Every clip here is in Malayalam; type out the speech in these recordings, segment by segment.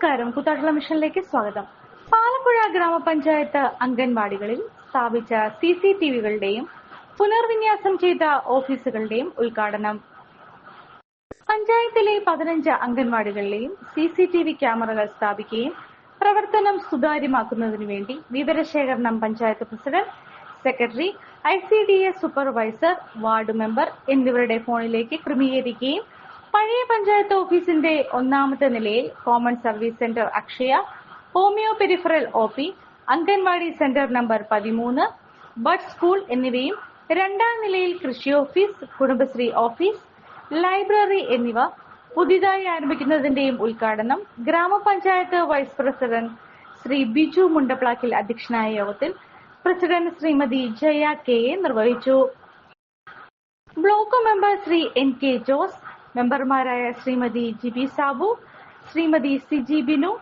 നമസ്കാരം. കൂത്താട്ടുള്ള മിഷനിലേക്ക് സ്വാഗതം. പാലക്കുഴ ഗ്രാമപഞ്ചായത്ത് അംഗൻവാടികളിൽ സ്ഥാപിച്ച സി സി ടി വികളുടെയും പുനർവിന്യാസം ചെയ്ത ഓഫീസുകളുടെയും ഉദ്ഘാടനം. പഞ്ചായത്തിലെ പതിനഞ്ച് അംഗൻവാടികളിലെയും സി സി ടി വി ക്യാമറകൾ സ്ഥാപിക്കുകയും പ്രവർത്തനം സുതാര്യമാക്കുന്നതിനു വേണ്ടി വിവരശേഖരണം panchayat president secretary I C D S supervisor ward member എന്നിവരുടെ ഫോണിലേക്ക് ക്രമീകരിക്കുകയും പഴയ പഞ്ചായത്ത് ഓഫീസിന്റെ ഒന്നാമത്തെ നിലയിൽ common service centre Akshaya homeo peripheral O P anganwadi centre number പതിമൂന്ന് ബഡ് സ്കൂൾ എന്നിവയും രണ്ടാം നിലയിൽ കൃഷി ഓഫീസ് കുടുംബശ്രീ ഓഫീസ് ലൈബ്രറി എന്നിവ പുതിയതായി ആരംഭിക്കുന്നതിന്റെയും ഉദ്ഘാടനം ഗ്രാമപഞ്ചായത്ത് വൈസ് പ്രസിഡന്റ് ശ്രീ ബിജു മുണ്ടപ്ലാക്കിൽ അധ്യക്ഷനായ യോഗത്തിൽ president Shrimati Jaya K A നിർവഹിച്ചു. Block member Shri N K Jose മെമ്പർമാരായ Shrimati G B Sabu Shrimati C G Binu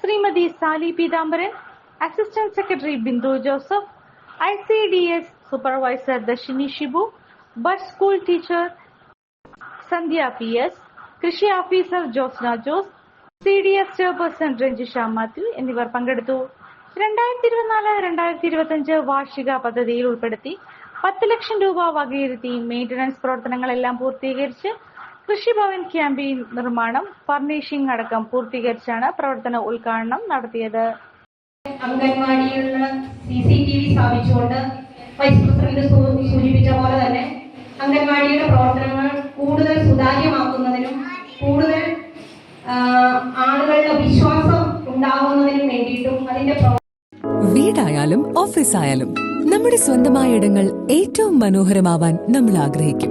Shrimati Sally Peethambaran assistant secretary Bindu Joseph I C D S supervisor Darshini Shibu bud school teacher Sandhya P S കൃഷി officer Josna Jose C D S chairperson Ranjisha Mathew എന്നിവർ പങ്കെടുത്തു. രണ്ടായിരത്തി ഇരുപത്തിനാല് രണ്ടായിരത്തി ഇരുപത്തിയഞ്ച് വാർഷിക പദ്ധതിയിൽ ഉൾപ്പെടുത്തി പത്ത് ലക്ഷം രൂപ വകയിരുത്തി മെയിന്റനൻസ് പ്രവർത്തനങ്ങളെല്ലാം പൂർത്തീകരിച്ച് കൃഷിഭവൻ ക്യാമ്പയിൻ നിർമ്മാണം ഫർണിഷിംഗ് അടക്കം പൂർത്തീകരിച്ചാണ് പ്രവർത്തന ഉദ്ഘാടനം നടത്തിയത്. അംഗൻവാടിയിലുള്ള സി സി ടി വി സ്ഥാപിച്ചുകൊണ്ട് വൈസ് പ്രസിഡന്റ് സൂചിപ്പിച്ച പോലെ തന്നെ അംഗൻവാടിയുടെ പ്രവർത്തനങ്ങൾ കൂടുതൽ സുതാര്യമാക്കുന്നതിനും കൂടുതൽ ആളുകളുടെ വിശ്വാസം ഉണ്ടാകുന്നതിനും വേണ്ടിയിട്ടും അതിന്റെ വീടായാലും ഓഫീസായാലും നമ്മുടെ സ്വന്തമായ ഇടങ്ങൾ ഏറ്റവും മനോഹരമാവാൻ നമ്മൾ ആഗ്രഹിക്കും.